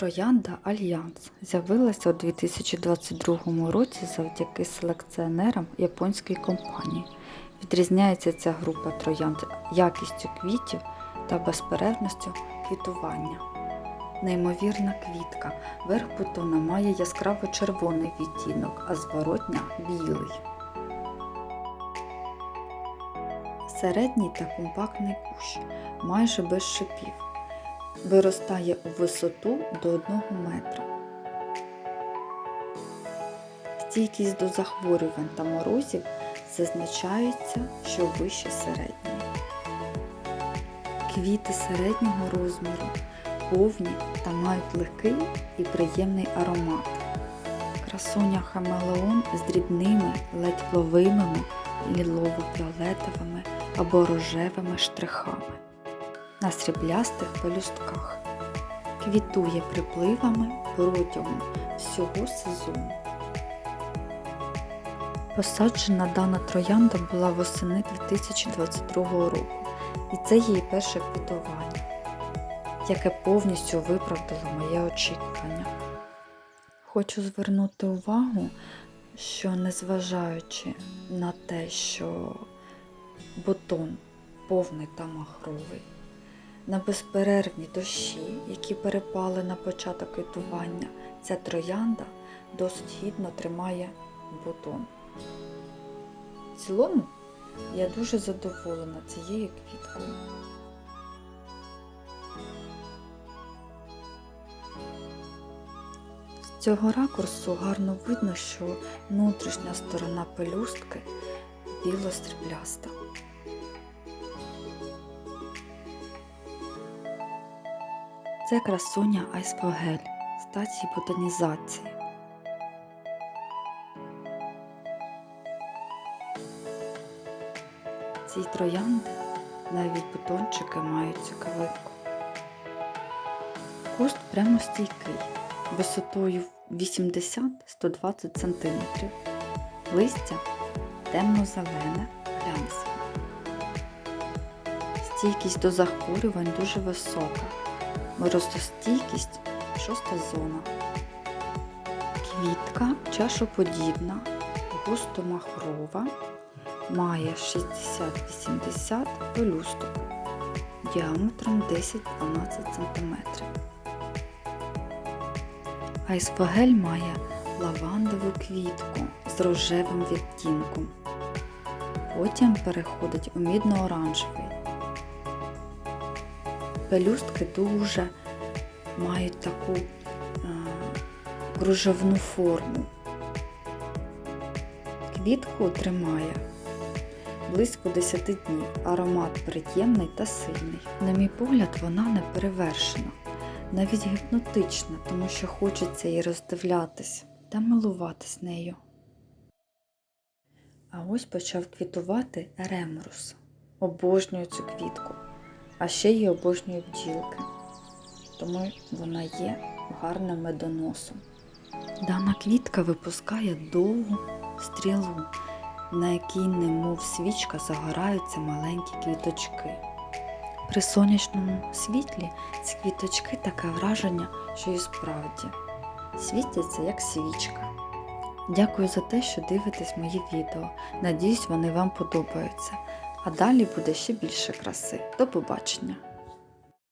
Троянда Альянс з'явилася у 2022 році завдяки селекціонерам японської компанії. Відрізняється ця група троянд якістю квітів та безперервністю квітування. Неймовірна квітка. Верх бутона має яскраво червоний відтінок, а зворотня білий. Середній та компактний кущ, майже без шипів виростає у висоту до 1 метра. Стійкість до захворювань та морозів зазначається, що вище середньої. Квіти середнього розміру повні та мають легкий і приємний аромат. Красуня хамелеон з дрібними, ледь ловимими лілово-фіолетовими або рожевими штрихами на сріблястих пелюстках. Квітує припливами протягом всього сезону. Посаджена дана троянда була восени 2022 року, і це її перше квітування, яке повністю виправдало моє очікування. Хочу звернути увагу, що незважаючи на те, що бутон повний та махровий, на безперервні дощі, які перепали на початок квітування, ця троянда досить гідно тримає бутон. В цілому я дуже задоволена цією квіткою. З цього ракурсу гарно видно, що внутрішня сторона пелюстки біло-срібляста. Це красуня айсфагель стації ботанізації. Ці троянди навіть бутончики мають цікавинку. Куст прямо стійкий, висотою 80-120 см. Листя темно-зелене, глянцеве. Стійкість до захворювань дуже висока. Морозостійкість шоста зона. Квітка чашоподібна, густо-махрова, має 60-80 пелюсток діаметром 10-12 см. Айсфагель має лавандову квітку з рожевим відтінком. Потім переходить у мідно-оранжевий. Пелюстки дуже мають таку е, кружевну форму. Квітку тримає близько 10 днів. Аромат приємний та сильний. На мій погляд, вона не перевершена, навіть гіпнотична, тому що хочеться її роздивлятись та милуватись нею. А ось почав квітувати ремрус. Обожнюю цю квітку. А ще її обожнюю бджілки, тому вона є гарним медоносом. Дана квітка випускає довгу стрілу, на якій, немов свічка, загораються маленькі квіточки. При сонячному світлі ці квіточки таке враження, що і справді світяться як свічка. Дякую за те, що дивитесь мої відео. Надіюсь, вони вам подобаються. А далі буде ще більше краси. До побачення!